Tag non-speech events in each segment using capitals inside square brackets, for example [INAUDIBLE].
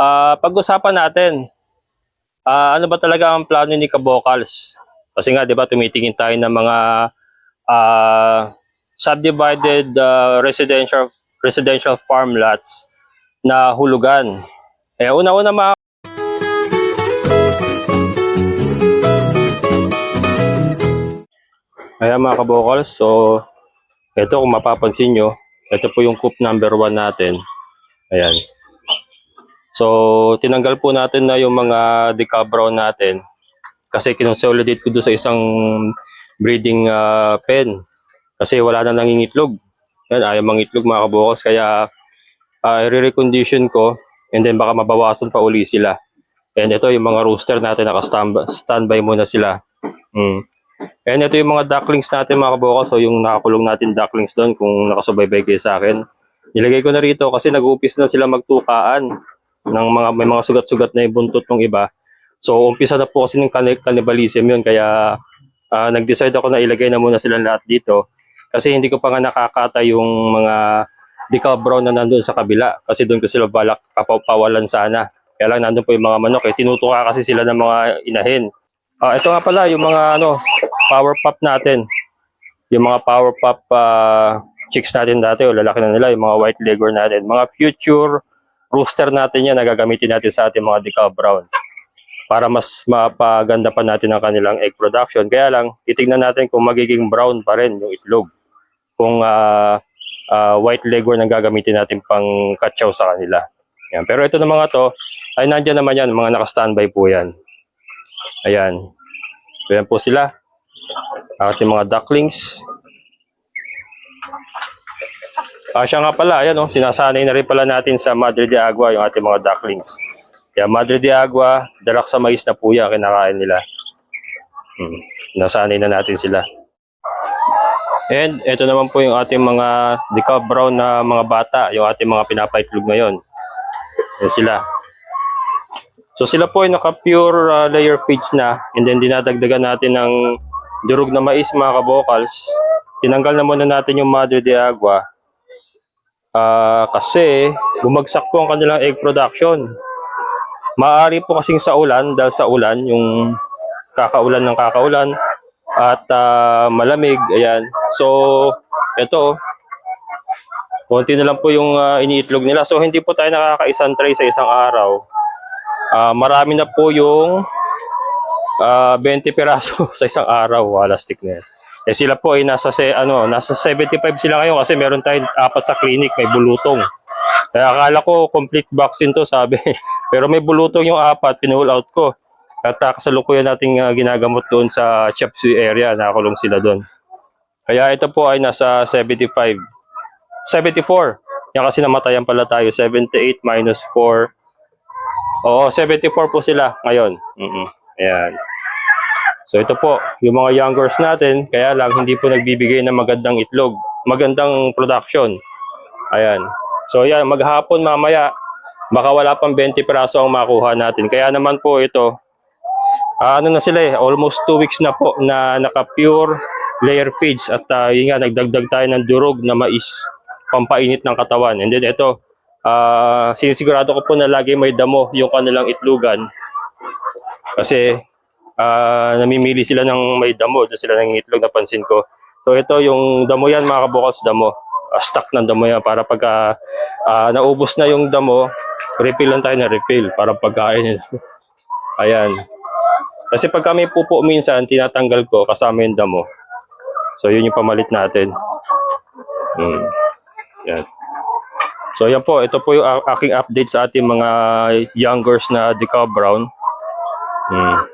Ah, pag-usapan natin, ah, ano ba talaga ang plano ni Kabocals? Kasi nga, di ba, tumitingin tayo ng mga ah, subdivided ah, residential residential farm lots na hulugan. Eh, una-una mga Ayan mga kabokals, so ito kung mapapansin nyo, ito po yung coop number 1 natin. Ayan. So, tinanggal po natin na yung mga decal brown natin kasi kinonsolidate ko doon sa isang breeding ah, pen kasi wala na nangingitlog. Yan, ayaw mangitlog mga kabokals kaya uh, i-recondition ko and then baka mabawasan pa uli sila. And ito yung mga rooster natin naka-standby muna sila. Mm. And ito yung mga ducklings natin mga kaboko. So yung nakakulong natin ducklings doon kung nakasubaybay kayo sa akin. Nilagay ko na rito kasi nag-uupis na sila magtukaan ng mga may mga sugat-sugat na yung buntot ng iba. So umpisa na po kasi ng cannibalism yun kaya ah, nag-decide ako na ilagay na muna sila lahat dito kasi hindi ko pa nga nakakata yung mga decal brown na nandun sa kabila kasi doon ko sila balak kapawalan sana. Kaya lang nandun po yung mga manok eh. Tinutuka kasi sila ng mga inahin. Ah, ito nga pala yung mga ano, power pop natin. Yung mga power pop ah, chicks natin dati, o lalaki na nila, yung mga white legor natin. Mga future rooster natin yan na gagamitin natin sa ating mga decal brown para mas mapaganda pa natin ang kanilang egg production. Kaya lang, titignan natin kung magiging brown pa rin yung itlog. Kung ah, ah, white legor na gagamitin natin pang katsaw sa kanila. Yan. Pero ito na mga to, ay nandyan naman yan, mga naka-standby po yan. Ayan. So, yan po sila. Ang ating mga ducklings. Ah, siya nga pala, ayan oh, sinasanay na rin pala natin sa Madre de Agua yung ating mga ducklings. Kaya Madre de Agua, dalak sa mais na puya, kinakain nila. Hmm. Nasanay na natin sila. And ito naman po yung ating mga decal brown na mga bata, yung ating mga pinapaitlog ngayon. Yan sila. So sila po ay naka-pure uh, layer feeds na and then dinadagdagan natin ng durog na mais mga kabokals. Tinanggal na muna natin yung Madre de Agua Ah, kasi bumagsak po ang kanilang egg production. Maaari po kasing sa ulan dahil sa ulan yung kakaulan ng kakaulan at ah, malamig ayan. So ito konti na lang po yung ah, iniitlog nila. So hindi po tayo nakakaisang tray sa isang araw. Ah, marami na po yung ah, 20 piraso [LAUGHS] sa isang araw. Wala stick na yan. Eh sila po ay nasa se, ano, nasa 75 sila ngayon kasi meron tayong apat sa clinic, may bulutong. Kaya akala ko complete vaccine to, sabi. [LAUGHS] Pero may bulutong yung apat, pinull out ko. At uh, kasalukuyan nating ah, ginagamot doon sa Chepsy area, nakakulong sila doon. Kaya ito po ay nasa 75. 74. Yan kasi namatayan pala tayo. 78 minus 4. Oo, 74 po sila ngayon. Mm Ayan. So ito po, yung mga youngers natin, kaya lang hindi po nagbibigay ng magandang itlog, magandang production. Ayan. So yan, maghapon mamaya, baka wala pang 20 piraso ang makuha natin. Kaya naman po ito, ano na sila eh, almost 2 weeks na po na naka-pure layer feeds at uh, yun nga, nagdagdag tayo ng durog na mais, pampainit ng katawan. And then ito, ah, sinisigurado ko po na lagi may damo yung kanilang itlugan. Kasi ah namimili sila ng may damo, doon sila ng itlog napansin ko. So ito yung damo yan mga kabukas damo. Ah, stock ng damo yan para pagka ah, naubos na yung damo, refill lang tayo na refill para pagkain. [LAUGHS] Ayan. Kasi pag kami pupo minsan, tinatanggal ko kasama yung damo. So yun yung pamalit natin. Hmm. Yan. So yan po, ito po yung aking update sa ating mga youngers na decal brown. Hmm.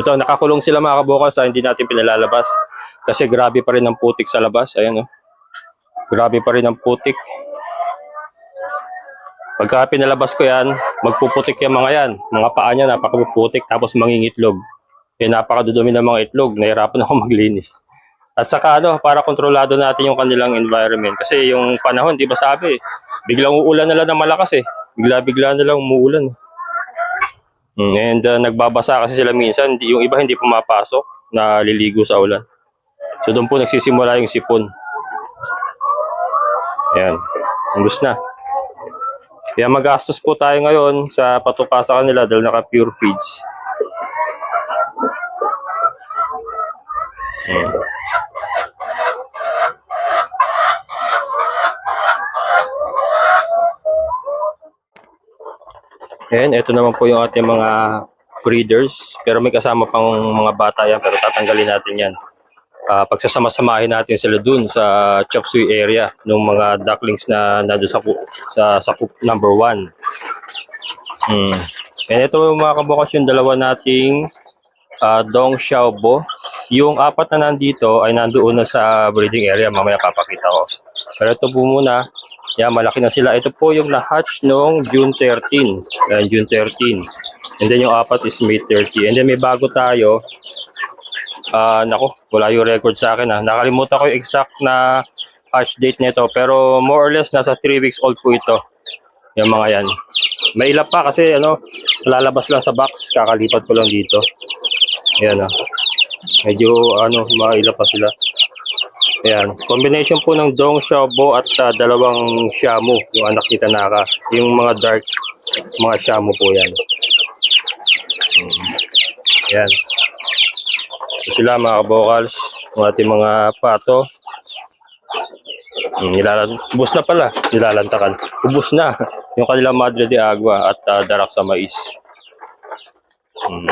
Ito, nakakulong sila mga kabukas sa hindi natin pinalalabas. Kasi grabe pa rin ang putik sa labas. Ayan, oh. Grabe pa rin ang putik. Pagka pinalabas ko yan, magpuputik yung mga yan. Mga paa niya, napakaputik, tapos mangingitlog. Eh, napakadudumi ng mga itlog. Nahirapan ako [LAUGHS] maglinis. At saka ano, para kontrolado natin yung kanilang environment. Kasi yung panahon, di ba sabi, biglang uulan na lang ng malakas eh. Bigla-bigla na lang umuulan. Mm, And uh, nagbabasa kasi sila minsan, yung iba hindi pumapasok, na liligo sa ulan. So doon po nagsisimula yung sipon. Ayan. Umbus na. Kaya magastos po tayo ngayon sa patuka sa kanila dahil naka pure feeds. Ayan. Ayan, ito naman po yung ating mga breeders. Pero may kasama pang mga bata yan, pero tatanggalin natin yan. Ah, pagsasama-samahin natin sila dun sa chop suey area ng mga ducklings na nandun sa, sa, sa coop number 1. Hmm. And ito mga kabukas yung dalawa nating ah, Dong Xiaobo. Yung apat na nandito ay nandoon na sa breeding area. Mamaya papakita ko. Pero ito po muna, yan, malaki na sila. Ito po yung na-hatch noong June 13. Yan, June 13. And then yung apat is May 30. And then may bago tayo. Ah, nako, wala yung record sa akin ah. Nakalimutan ko yung exact na hatch date nito. Pero more or less, nasa 3 weeks old po ito. Yung mga yan. May ilan pa kasi ano, lalabas lang sa box. Kakalipat ko lang dito. Ayan ah. Medyo ano, maila pa sila. Ayan. Combination po ng Dong Xiaobo at ah, dalawang Xiamu, yung anak ni Tanaka. Yung mga dark, mga Xiamu po yan. Mm. Ayan. Ito sila mga kabokals, yung ating mga pato. Mm, nilalan, ubus na pala, nilalantakan. Ubus na [LAUGHS] yung kanilang Madre de Agua at ah, darak sa mais. Mm.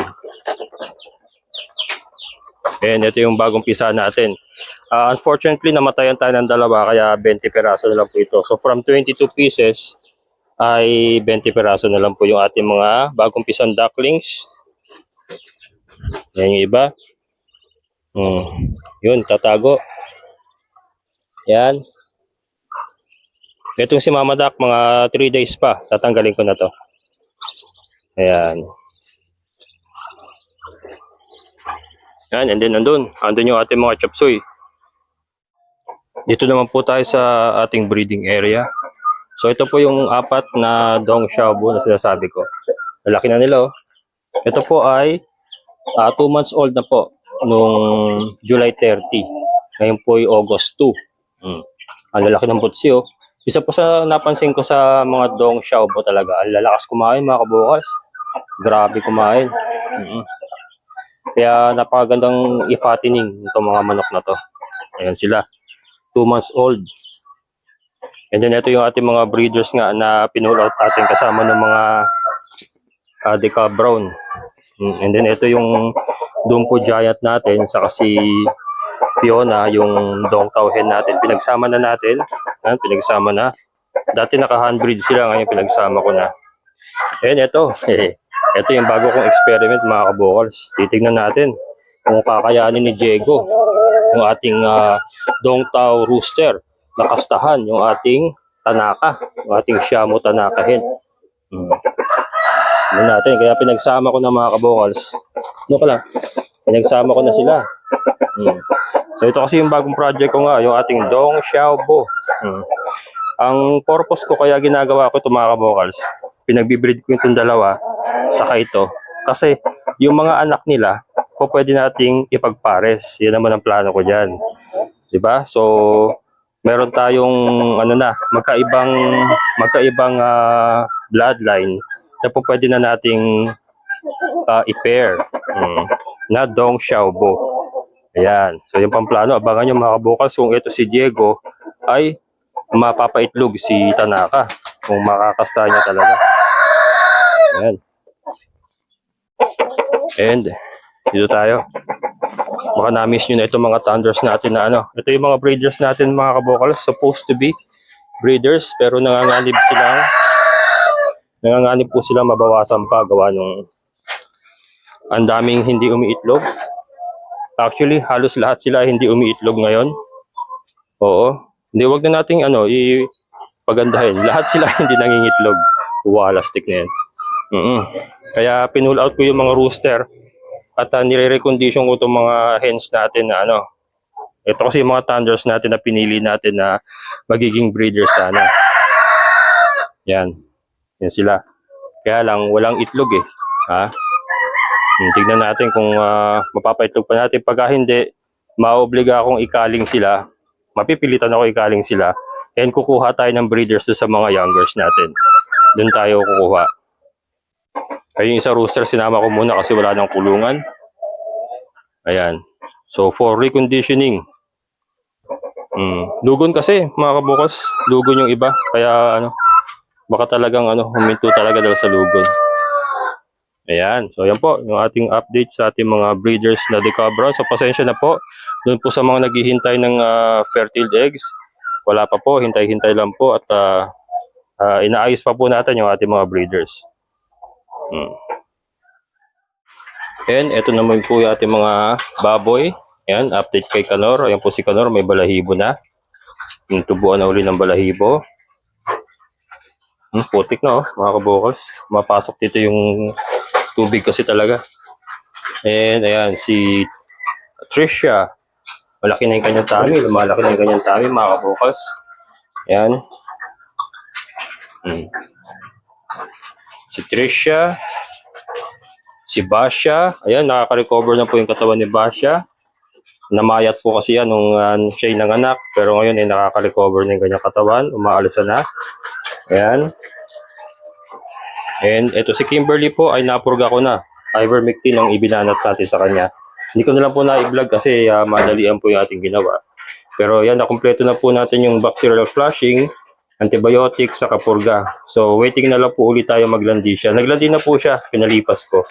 Ayan, ito yung bagong pisa natin. Ah, unfortunately, namatayan tayo ng dalawa, kaya 20 peraso na lang po ito. So, from 22 pieces, ay 20 peraso na lang po yung ating mga bagong pisang ducklings. Yan yung iba. Hmm. Yun, tatago. Yan. Itong si Mama Duck, mga 3 days pa. Tatanggalin ko na to. Ayan. Yan, and then nandun. Andun yung ating mga chop suey. Dito naman po tayo sa ating breeding area. So ito po yung apat na Dong Xiaobo na sinasabi ko. Malaki na nila oh. Ito po ay 2 months old na po nung July 30. Ngayon po ay August 2. Hmm. Ang lalaki ng butsi oh. Isa po sa napansin ko sa mga Dong Xiaobo talaga. Ang lalakas kumain mga kabukas. Grabe kumain. Mm. Kaya napakagandang i-fattening itong mga manok na to. Ayan sila. 2 months old. And then ito yung ating mga breeders nga na pinull out natin kasama ng mga uh, Deca Brown. Mm, And then ito yung Dumpo Giant natin sa si Fiona, yung Dong Tao Hen natin. Pinagsama na natin. Ayan, pinagsama na. Dati naka-handbreed sila, ngayon pinagsama ko na. And ito, [LAUGHS] ito yung bago kong experiment mga kabokals. Titignan natin kung kakayanin ni Diego yung ating ah, Dong Tao Rooster nakastahan yung ating Tanaka, yung ating Shamu Tanaka hen. Hmm. Ano natin, kaya pinagsama ko na mga kabokals. Ano ka lang, pinagsama ko na sila. Hmm. So ito kasi yung bagong project ko nga, yung ating Dong Xiaobo. Hmm. Ang purpose ko kaya ginagawa ko ito mga kabokals, pinagbibreed ko itong dalawa, saka ito. Kasi yung mga anak nila, po pwede nating ipagpares. Yan naman ang plano ko dyan. 'Di ba? So, meron tayong ano na, magkaibang magkaibang ah, bloodline na po pwede na nating ah, i-pair. Mm. Na Dong Xiaobo. Ayan. So, yung pamplano, abangan nyo mga kabukas kung ito si Diego ay mapapaitlog si Tanaka kung makakasta niya talaga. Ayan. And, dito tayo. Baka na-miss nyo na itong mga thunders natin na ano. Ito yung mga breeders natin mga kabokals. Supposed to be breeders. Pero nanganganib sila. Nanganganib po sila mabawasan pa gawa nung ang daming hindi umiitlog. Actually, halos lahat sila hindi umiitlog ngayon. Oo. Hindi, wag na nating ano, i-pagandahin. Lahat sila [LAUGHS] hindi nangingitlog. Walastik na yan. mm Kaya pinull out ko yung mga rooster at uh, nire-recondition ko itong mga hens natin na ano. Ito kasi mga thunders natin na pinili natin na magiging breeders sana. Yan. Yan sila. Kaya lang, walang itlog eh. Ha? Hmm, Tignan natin kung uh, mapapaitlog pa natin. Pagka hindi, maobliga akong ikaling sila. Mapipilitan ako ikaling sila And kukuha tayo ng breeders sa mga youngers natin. Doon tayo kukuha. Ayun yung isa rooster, sinama ko muna kasi wala nang kulungan. Ayan. So, for reconditioning. Mm. Lugon kasi, mga kabukas. Lugon yung iba. Kaya, ano, baka talagang, ano, huminto talaga dahil sa lugon. Ayan. So, yan po, yung ating update sa ating mga breeders na decabra. So, pasensya na po. Doon po sa mga naghihintay ng ah, fertile eggs. Wala pa po, hintay-hintay lang po. At ah, ah, inaayos pa po natin yung ating mga breeders. Hmm. And ito naman po yung ating mga baboy. Ayan, update kay Kanor. Ayan po si Kanor, may balahibo na. Yung tubuan na uli ng balahibo. Hmm, putik na oh, mga kabukals. Mapasok dito yung tubig kasi talaga. And ayan, si Trisha. Malaki na yung kanyang tummy. Lumalaki na yung kanyang tummy, mga kabukals. Ayan. Hmm. Si Trisha. Si Basha. Ayan, nakaka-recover na po yung katawan ni Basha. Namayat po kasi yan nung uh, siya yung nanganak. Pero ngayon ay nakaka-recover na yung kanyang katawan. Umaalisa na. Ayan. And ito si Kimberly po ay napurga ko na. Ivermectin ang ibinanat natin sa kanya. Hindi ko na lang po na-vlog kasi uh, madalian po yung ating ginawa. Pero yan, nakumpleto na po natin yung bacterial flushing, antibiotic, sa kapurga. So, waiting na lang po ulit tayo maglandi siya. Naglandi na po siya, pinalipas ko.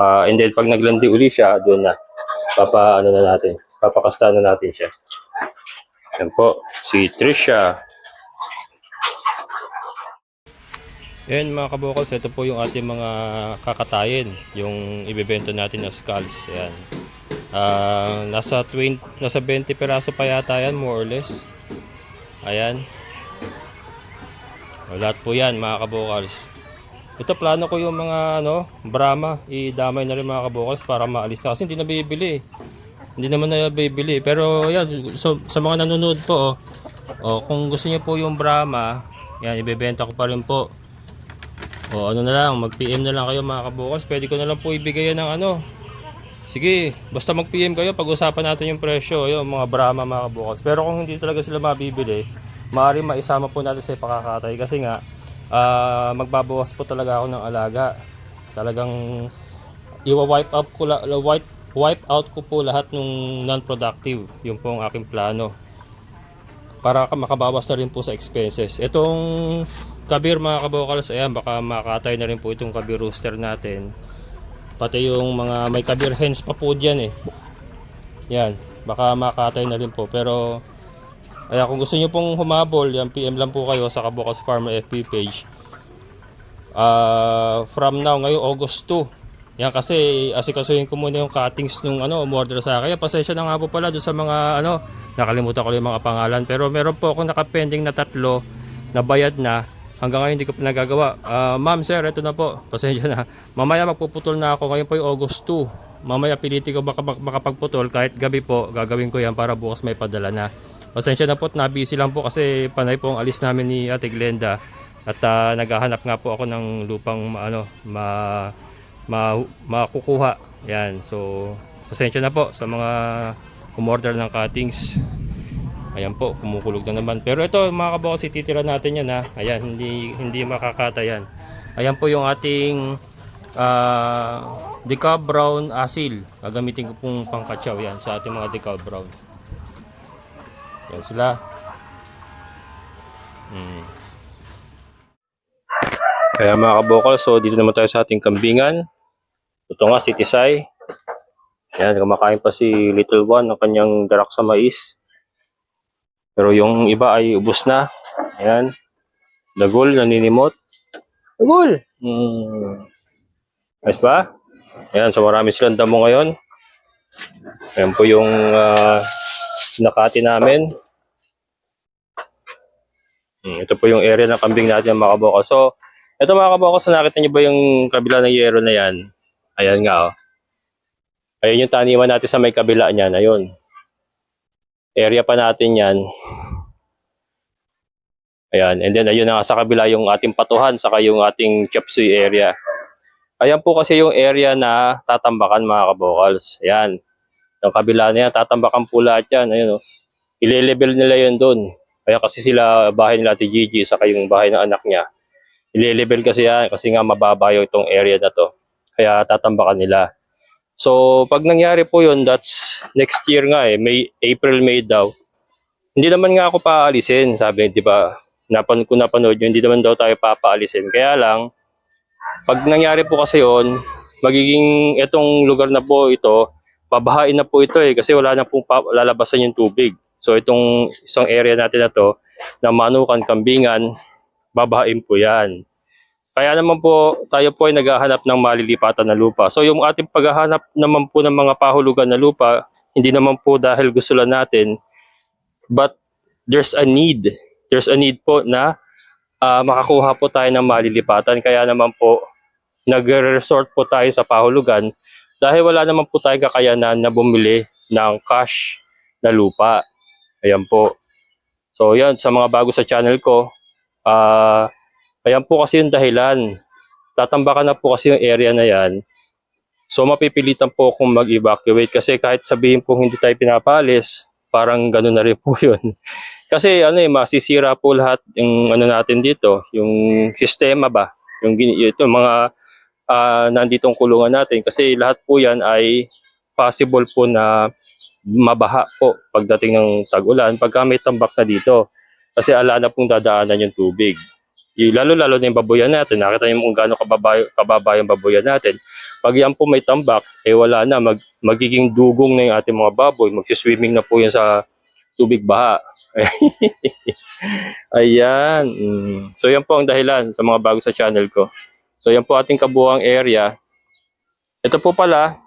Ah, and then, pag naglandi uli siya, doon na. Papa, ano na natin, papakasta na natin siya. Yan po, si Trisha. Yan mga kabukals, ito po yung ating mga kakatayin, yung ibebenta natin na skulls. Yan. Ah, nasa 20, nasa 20 peraso pa yata yan, more or less. Ayan. O, lahat po yan mga kabukals. Ito plano ko yung mga ano, Brahma, idamay na rin mga kabukals para maalis na kasi hindi na bibili. Hindi naman na bibili. Pero yan, so, sa mga nanonood po, oh, oh, kung gusto niyo po yung Brahma, yan, ibebenta ko pa rin po. O ano na lang, mag-PM na lang kayo mga kabukas. Pwede ko na lang po ibigay yan ng ano. Sige, basta mag-PM kayo, pag-usapan natin yung presyo, yung mga Brahma mga kabukas. Pero kung hindi talaga sila mabibili, maaari maisama po natin sa pakakatay. Kasi nga, ah, magbabawas po talaga ako ng alaga. Talagang i-wipe out ko la, wipe, wipe out ko po lahat ng non-productive. Yung po ang aking plano para ka- makabawas na rin po sa expenses. Itong kabir mga kabokals, ayan, baka makatay na rin po itong kabir rooster natin. Pati yung mga may kabir hens pa po dyan eh. Yan, baka makatay na rin po. Pero, ayan, kung gusto nyo pong humabol, yan, PM lang po kayo sa Kabokas Farmer FB page. Ah, from now, ngayon August 2. Yan kasi asikasuhin ko muna yung cuttings nung ano, umorder sa akin. Kaya pasensya na nga po pala doon sa mga ano, nakalimutan ko yung mga pangalan. Pero meron po akong nakapending na tatlo na bayad na. Hanggang ngayon hindi ko pa nagagawa. Ah, ma'am sir, ito na po. Pasensya na. Mamaya magpuputol na ako. Ngayon po yung August 2. Mamaya piliti ko baka mak- makapagputol kahit gabi po gagawin ko yan para bukas may padala na. Pasensya na po at nabisi lang po kasi panay po ang alis namin ni Ate Glenda. At ah, naghahanap nga po ako ng lupang ano, ma ma makukuha. Yan. So, pasensya na po sa mga umorder ng cuttings. Ayan po, kumukulog na naman. Pero ito, mga kabokos, ititira natin yan ha. Ayan, hindi, hindi makakata yan. Ayan po yung ating ah decaf brown asil. Gagamitin ko pong pangkatsaw yan sa ating mga decaf brown. Yan sila. Hmm. Kaya mga kabokal, so dito naman tayo sa ating kambingan. Ito nga, si Tisay. Yan, kumakain pa si Little One ng kanyang darak sa mais. Pero yung iba ay ubos na. Ayan. Dagol, naninimot. Dagol! Hmm. Ayos ba? Ayan, so marami silang damo ngayon. Ayan po yung uh, nakati namin. Hmm, ito po yung area ng kambing natin mga kabokal. So, ito mga kabokal, nakita niyo ba yung kabila ng yero na yan? Ayan nga oh. Ayun yung taniman natin sa may kabila niyan. Ayun. Area pa natin yan. Ayan. And then ayun na nga sa kabila yung ating patuhan saka yung ating chapsuy area. Ayan po kasi yung area na tatambakan mga kabokals. Ayan. Yung kabila na yan, tatambakan po lahat yan. Ayun oh. Ile-level nila yun doon. Kaya kasi sila, bahay nila Ate Gigi, saka yung bahay ng anak niya, ile-level kasi yan, kasi nga mababa yung itong area na to. Kaya tatambakan nila. So, pag nangyari po yun, that's next year nga eh, May, April, May daw. Hindi naman nga ako paalisin, sabi, di ba? Napan, kung napanood yun, hindi naman daw tayo papaalisin. Kaya lang, pag nangyari po kasi yun, magiging itong lugar na po ito, pabahain na po ito eh, kasi wala na pong lalabasan yung tubig. So, itong isang area natin na to, na manukan, kambingan, babahain po yan. Kaya naman po, tayo po ay naghahanap ng malilipatan na lupa. So yung ating paghahanap naman po ng mga pahulugan na lupa, hindi naman po dahil gusto lang natin, but there's a need. There's a need po na ah, makakuha po tayo ng malilipatan. Kaya naman po, nagre-resort po tayo sa pahulugan dahil wala naman po tayong kakayanan na bumili ng cash na lupa. Ayan po. So yan, sa mga bago sa channel ko, ah Ayan po kasi yung dahilan. Tatambakan na po kasi yung area na yan. So mapipilitan po akong mag-evacuate kasi kahit sabihin po hindi tayo pinapalis, parang gano'n na rin po [LAUGHS] yun. kasi ano eh, masisira po lahat yung ano natin dito, yung sistema ba, yung ito mga ah, nanditong kulungan natin kasi lahat po yan ay possible po na mabaha po pagdating ng tag-ulan pagka may tambak na dito. Kasi ala na pong dadaanan yung tubig lalo-lalo na yung baboyan natin, nakita niyo kung gaano kababay, kababa yung baboyan natin. Pag yan po may tambak, eh wala na, mag, magiging dugong na yung ating mga baboy, magsiswimming na po yan sa tubig baha. [LAUGHS] Ayan. Mm. So yan po ang dahilan sa mga bago sa channel ko. So yan po ating kabuang area. Ito po pala,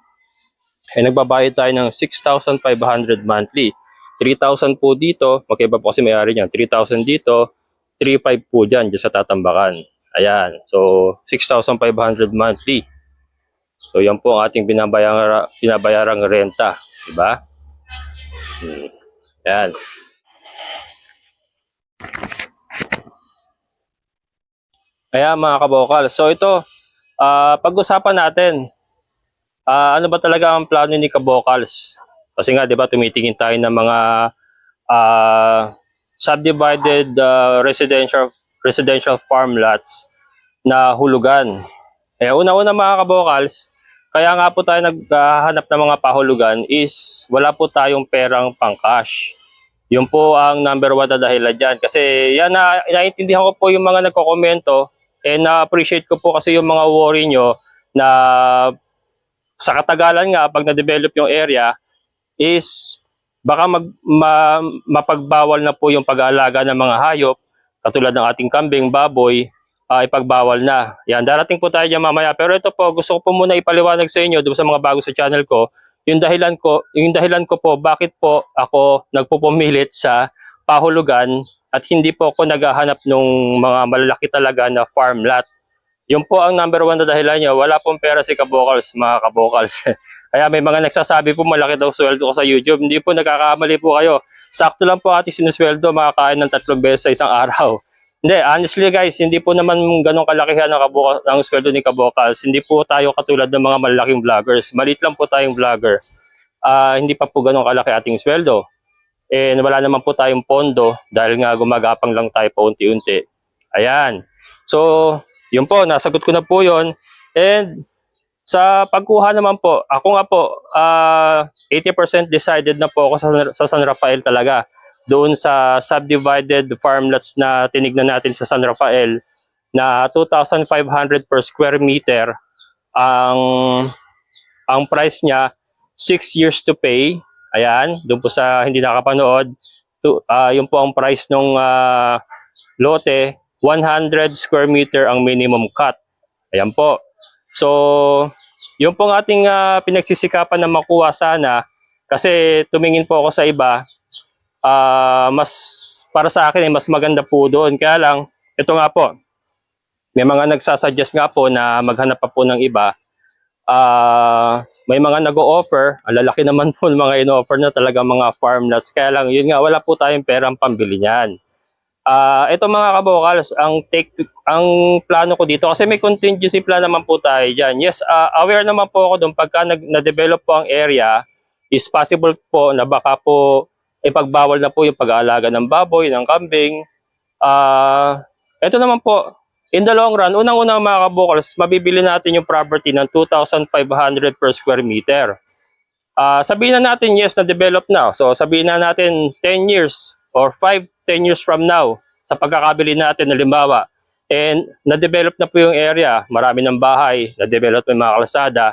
eh nagbabayad tayo ng 6,500 monthly. 3,000 po dito, magkaiba po kasi may-ari niyan. 3,000 dito, 3.5 po dyan, dyan sa tatambakan. Ayan. So, 6,500 monthly. So, yan po ang ating binabayarang, binabayarang renta. Diba? Hmm. Ayan. Ayan mga kabokal. So, ito, ah, pag-usapan natin, ah, ano ba talaga ang plano ni Kabokals? Kasi nga, di ba, tumitingin tayo ng mga ah, subdivided uh, residential residential farm lots na hulugan. Eh una-una mga kabokals, kaya nga po tayo naghahanap ng mga pahulugan is wala po tayong perang pang-cash. Yun po ang number one na dahilan dyan. Kasi yan na, naiintindihan ko po yung mga nagkokomento and na-appreciate ko po kasi yung mga worry nyo na sa katagalan nga pag na-develop yung area is baka mag, ma, mapagbawal na po yung pag-aalaga ng mga hayop, katulad ng ating kambing, baboy, ah, ipagbawal na. Yan, darating po tayo dyan mamaya. Pero ito po, gusto ko po muna ipaliwanag sa inyo, doon sa mga bago sa channel ko, yung dahilan ko, yung dahilan ko po, bakit po ako nagpupumilit sa pahulugan at hindi po ako naghahanap ng mga malalaki talaga na farm lot. Yun po ang number one na dahilan nyo. Wala pong pera si Kabokals, mga Kabokals. [LAUGHS] Kaya may mga nagsasabi po malaki daw sweldo ko sa YouTube. Hindi po nagkakamali po kayo. Sakto lang po ating sinusweldo, makakain ng tatlong beses sa isang [LAUGHS] araw. Hindi, honestly guys, hindi po naman ganong kalakihan ng, kabuka, ng sweldo ni Kabokals. Hindi po tayo katulad ng mga malalaking vloggers. Malit lang po tayong vlogger. Ah, hindi pa po ganong kalaki ating sweldo. And wala naman po tayong pondo dahil nga gumagapang lang tayo paunti-unti. Ayan. So, yun po, nasagot ko na po yun. And sa pagkuha naman po, ako nga po, ah 80% decided na po ako sa, sa San Rafael talaga. Doon sa subdivided farmlots na tinignan natin sa San Rafael na 2,500 per square meter ang ang price niya 6 years to pay. Ayan, doon po sa hindi nakapanood, to, ah, yun po ang price ng lote, 100 square meter ang minimum cut. Ayan po. So, yung pong ating ah, pinagsisikapan na makuha sana, kasi tumingin po ako sa iba, ah, mas para sa akin ay mas maganda po doon. Kaya lang, ito nga po, may mga nagsasuggest nga po na maghanap pa po ng iba. Ah, may mga nag-o-offer, ang lalaki [LAUGHS] naman po ng mga in-offer na talaga mga farm lots. Kaya lang, yun nga, wala po tayong perang pambili niyan. Ah, ito mga kabokals, ang take to- ang plano ko dito kasi may contingency plan naman po tayo diyan. Yes, ah, aware naman po ako doon pagka nag, na-develop po ang area is possible po na baka po ipagbawal na po yung pag-aalaga ng baboy, ng kambing. Ah, ito naman po, in the long run, unang-unang mga kabukals, mabibili natin yung property ng 2,500 per square meter. Ah, sabihin na natin, yes, na-develop na. So, sabihin na natin 10 years or 5, 10 years from now sa pagkakabili natin, halimbawa, and na-develop na po yung area, marami ng bahay, na-develop na yung mga kalsada,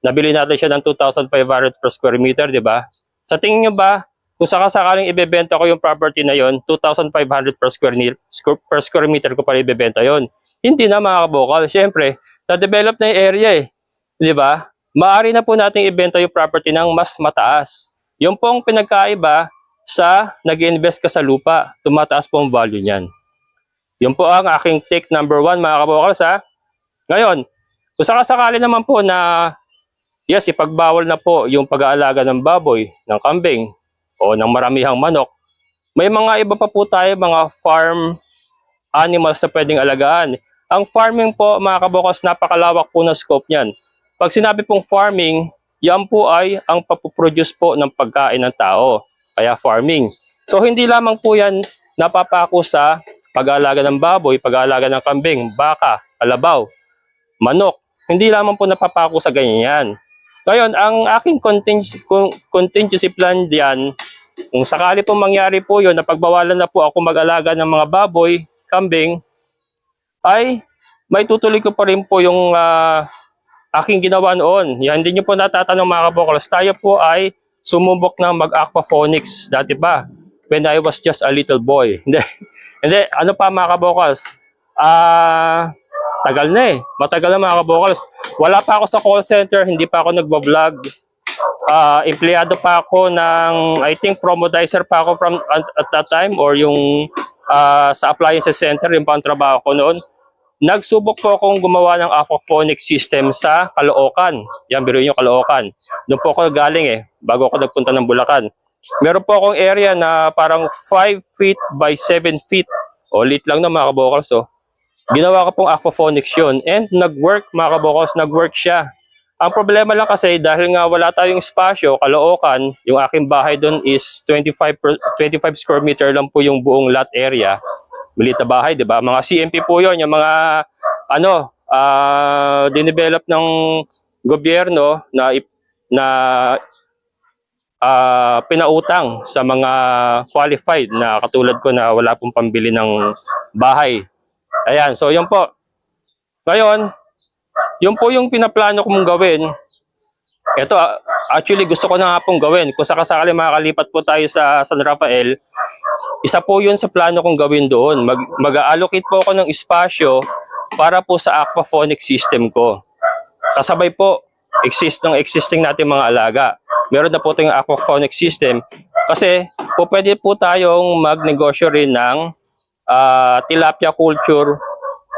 nabili natin siya ng 2,500 per square meter, di ba? Sa tingin nyo ba, kung sakasakaling ibebenta ko yung property na yon, 2,500 per square, per square meter ko pala ibebenta yon. Hindi na mga kabukal. Siyempre, na-develop na yung area eh. Di ba? Maari na po nating ibenta yung property ng mas mataas. Yung pong pinagkaiba sa nag invest ka sa lupa, tumataas po ang value niyan. Yun po ang aking take number one mga kabukals ha. Ngayon, kung sakasakali naman po na yes, ipagbawal na po yung pag-aalaga ng baboy, ng kambing, o ng maramihang manok, may mga iba pa po tayo, mga farm animals na pwedeng alagaan. Ang farming po, mga kabukas, napakalawak po na scope niyan. Pag sinabi pong farming, yan po ay ang papuproduce po ng pagkain ng tao. Kaya farming. So hindi lamang po yan napapako sa pag-aalaga ng baboy, pag-aalaga ng kambing, baka, alabaw, manok. Hindi lamang po napapako sa ganyan. Ngayon, ang aking contingency, contingency plan diyan, kung sakali po mangyari po yun, na pagbawalan na po ako mag-alaga ng mga baboy, kambing, ay may tutuloy ko pa rin po yung ah, aking ginawa noon. Yan, hindi nyo po natatanong mga kabokals. Tayo po ay sumubok na mag-aquaponics dati pa when I was just a little boy. [LAUGHS] Hindi, hindi ano pa mga kabokals? Ah, tagal na eh. Matagal na mga kabokals. Wala pa ako sa call center, hindi pa ako nagbablog. Ah, empleyado pa ako ng, I think, promodizer pa ako from at, at that time or yung ah, sa appliances center, yung pang trabaho ko noon. Nagsubok po akong gumawa ng aquaphonic system sa Caloocan. Yan, biruin nyo Caloocan. Doon po ako galing eh, bago ako nagpunta ng Bulacan. Meron po akong area na parang 5 feet by 7 feet. O, lit lang na mga kabokals. So, ginawa ko pong aquaphonics yun. And nag-work mga kabokals, nag-work siya. Ang problema lang kasi dahil nga wala tayong espasyo, Caloocan, yung aking bahay doon is 25 per, 25 square meter lang po yung buong lot area. Maliit na bahay, 'di ba? Mga CMP po 'yon, yung mga ano, ah dinevelop ng gobyerno na na ah pinautang sa mga qualified na katulad ko na wala pong pambili ng bahay. Ayan, so yun po. Ngayon, yun po yung pinaplano kong gawin. Ito, ah, actually gusto ko na nga pong gawin. Kung sakasakali makakalipat po tayo sa San Rafael, isa po yun sa plano kong gawin doon. Mag, mag-allocate po ako ng espasyo para po sa aquaphonic system ko. Kasabay po, exist ng existing natin mga alaga. Meron na po tayong aquaphonic system kasi po pwede po tayong magnegosyo rin ng ah, tilapia culture,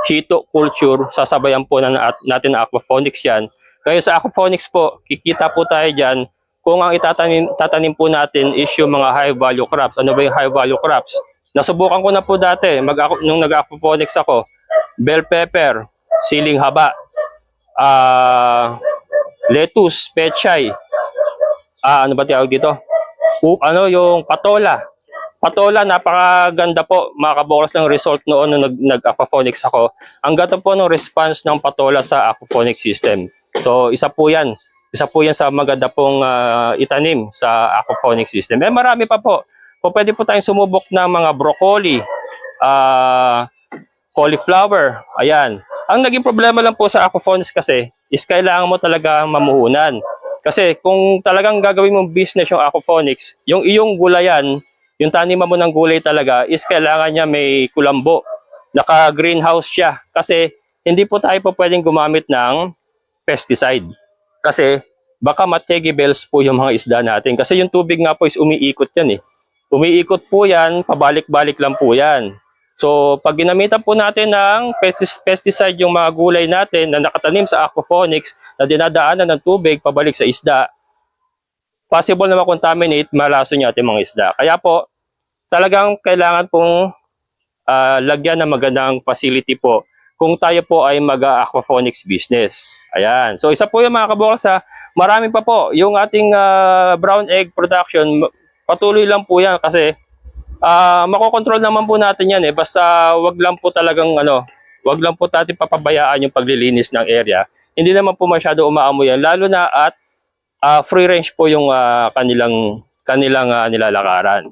hito culture, sasabayan po na nat- natin ang aquaponics yan. Kaya sa aquaponics po, kikita po tayo dyan kung ang itatanim tatanim po natin is yung mga high value crops. Ano ba yung high value crops? Nasubukan ko na po dati mag nung nag-aquaponics ako. Bell pepper, siling haba, ah lettuce, pechay, ah ano ba tawag dito? U- ano yung patola. Patola, napakaganda po mga kabukas ng result noon nung nag, nag-aquaponics ako. Ang ganda po ng response ng patola sa aquaponic system. So, isa po yan. Isa po yan sa maganda pong ah, itanim sa aquaponic system. Eh, marami pa po. Po, pwede po tayong sumubok ng mga broccoli, ah, cauliflower, ayan. Ang naging problema lang po sa aquaponics kasi is kailangan mo talaga mamuhunan. Kasi kung talagang gagawin mong business yung aquaponics, yung iyong gulayan, yung taniman mo ng gulay talaga is kailangan niya may kulambo. Naka-greenhouse siya. Kasi hindi po tayo po pwedeng gumamit ng pesticide. Kasi baka mategi bells po yung mga isda natin. Kasi yung tubig nga po is umiikot yan eh. Umiikot po yan, pabalik-balik lang po yan. So, pag ginamitan po natin ng pesticide yung mga gulay natin na nakatanim sa aquaponics na dinadaanan ng tubig pabalik sa isda, possible na makontaminate, malaso niya ating mga isda. Kaya po, talagang kailangan pong ah, lagyan ng magandang facility po kung tayo po ay mag-aquaponics business. Ayan. So, isa po yung mga kabukas ha. Marami pa po. Yung ating ah, brown egg production, patuloy lang po yan kasi ah makokontrol naman po natin yan eh. Basta wag lang po talagang ano, wag lang po natin papabayaan yung paglilinis ng area. Hindi naman po masyado umaamoy yan. Lalo na at ah, free range po yung ah, kanilang kanilang ah, nilalakaran.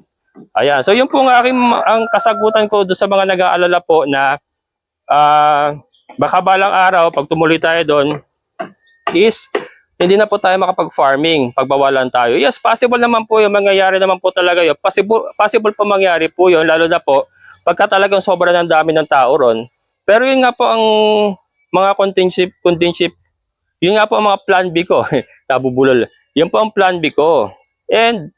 Ayan. So yun po ang aking ang kasagutan ko sa mga nag-aalala po na ah baka balang araw pag tumuloy tayo doon is hindi na po tayo makapag-farming, pagbawalan tayo. Yes, possible naman po yung mangyayari naman po talaga yun. Possible, possible po mangyari po yun, lalo na po pagka talagang sobra ng dami ng tao ron. Pero yun nga po ang mga contingency, contingency yun nga po ang mga plan B ko. [LAUGHS] Nabubulol. Yun po ang plan B ko. And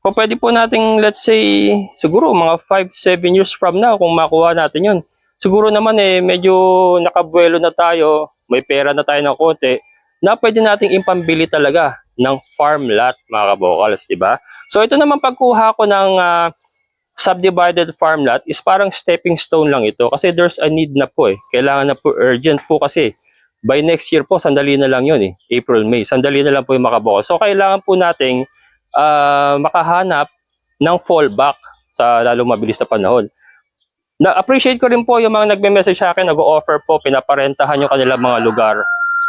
kung pwede po nating, let's say, siguro mga 5-7 years from now, kung makuha natin yun, siguro naman eh, medyo nakabuelo na tayo, may pera na tayo ng konti, na pwede nating impambili talaga ng farm lot, mga kabokals, di ba? So ito naman pagkuha ko ng ah, subdivided farm lot is parang stepping stone lang ito kasi there's a need na po eh. Kailangan na po urgent po kasi by next year po, sandali na lang yun eh. April, May. Sandali na lang po yung makabokal. So kailangan po nating ah, makahanap ng fallback sa lalong mabilis na panahon. Na-appreciate ko rin po yung mga nagme-message sa akin, nag-offer po, pinaparentahan yung kanilang mga lugar.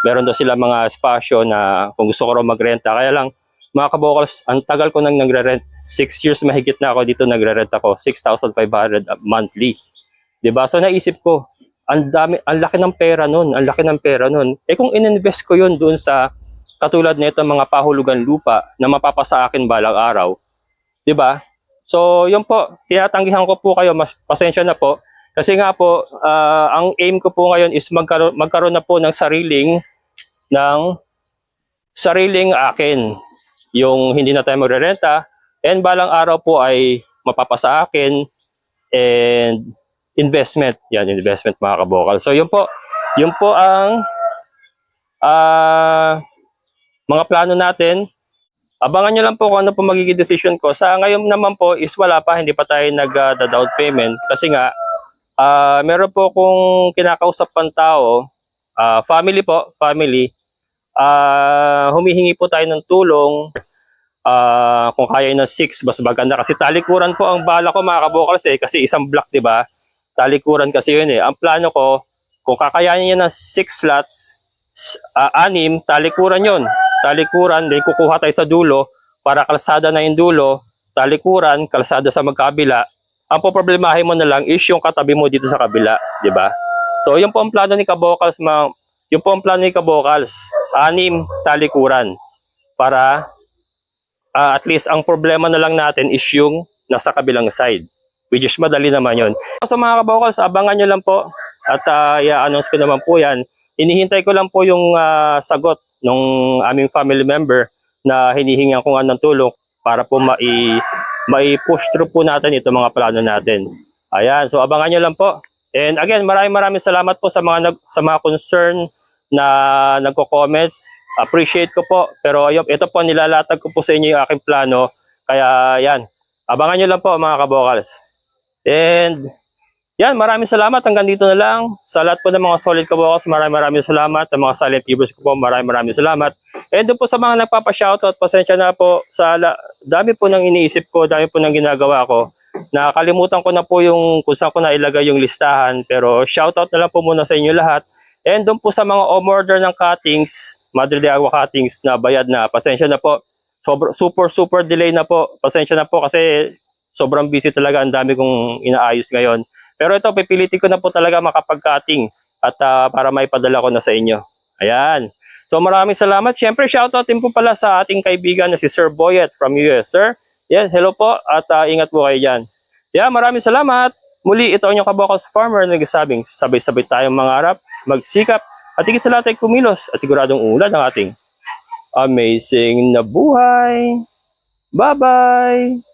Meron daw sila mga espasyo na kung gusto ko raw magrenta. Kaya lang, mga kabokals, ang tagal ko nang nagre-rent. Six years mahigit na ako dito nagre-rent ako. 6,500 monthly. ba So naisip ko, ang dami, ang laki ng pera nun, ang laki ng pera nun. Eh kung ininvest ko yun doon sa katulad nito mga pahulugan lupa na mapapasa akin balang araw, 'di ba? So, yun po, tinatanggihan ko po kayo, mas pasensya na po. Kasi nga po, ah, ang aim ko po ngayon is magkaroon, magkaroon na po ng sariling ng sariling akin. Yung hindi na tayo magrerenta and balang araw po ay mapapasa akin and investment. Yan, investment mga kabokal. So, yun po, yun po ang ah mga plano natin Abangan nyo lang po kung ano po magiging decision ko. Sa ngayon naman po is wala pa, hindi pa tayo nag-down payment. Kasi nga, ah meron po kung kinakausap pang tao, ah, family po, family, ah humihingi po tayo ng tulong. ah kung kaya ng 6, mas maganda. Kasi talikuran po ang bala ko mga kabokals eh. Kasi isang block, di ba? Talikuran kasi yun eh. Ang plano ko, kung kakayanin niya ng 6 slots, ah, anim, talikuran yun talikuran, then kukuha tayo sa dulo para kalsada na yung dulo, talikuran, kalsada sa magkabila. Ang poproblemahin mo na lang is yung katabi mo dito sa kabila, di ba? So, yun po ang plano ni Kabokals, mga, yun po ang plano ni Kabokals, anim talikuran para ah, at least ang problema na lang natin is yung nasa kabilang side. Which is madali naman yun. So mga kabokals, abangan nyo lang po at uh, i-announce ko naman po yan. Inihintay ko lang po yung ah, sagot ng aming family member na hinihingan ko nga ng tulong para po mai, mai-push through po natin ito mga plano natin. Ayan, so abangan nyo lang po. And again, maraming maraming salamat po sa mga nag, sa mga concern na nagko-comments. Appreciate ko po. Pero ayun, ito po nilalatag ko po sa inyo yung aking plano. Kaya yan, abangan nyo lang po mga kabokals. And yan, maraming salamat. Hanggang dito na lang. Sa lahat po ng mga solid kabokals, maraming maraming salamat. Sa mga silent viewers ko po, maraming maraming salamat. And po sa mga nagpapa-shoutout, pasensya na po sa dami po nang iniisip ko, dami po nang ginagawa ko. Nakalimutan ko na po yung kung saan ko na ilagay yung listahan. Pero shoutout na lang po muna sa inyo lahat. And doon po sa mga umorder ng cuttings, Madre de Agua cuttings na bayad na, pasensya na po. Sobr- super, super delay na po. Pasensya na po kasi sobrang busy talaga. Ang dami kong inaayos ngayon. Pero ito, pipilitin ko na po talaga makapag-cutting at ah, para maipadala ko na sa inyo. Ayan. So maraming salamat. Siyempre, shoutout din po pala sa ating kaibigan na si Sir Boyet from US. Sir, yes, hello po at ah, ingat po kayo dyan. Yeah, maraming salamat. Muli, ito ang inyong kabokals farmer na nagsasabing sabay-sabay tayong mangarap, magsikap, at higit sa lahat ay kumilos at siguradong ulad ang ating amazing na buhay. Bye-bye!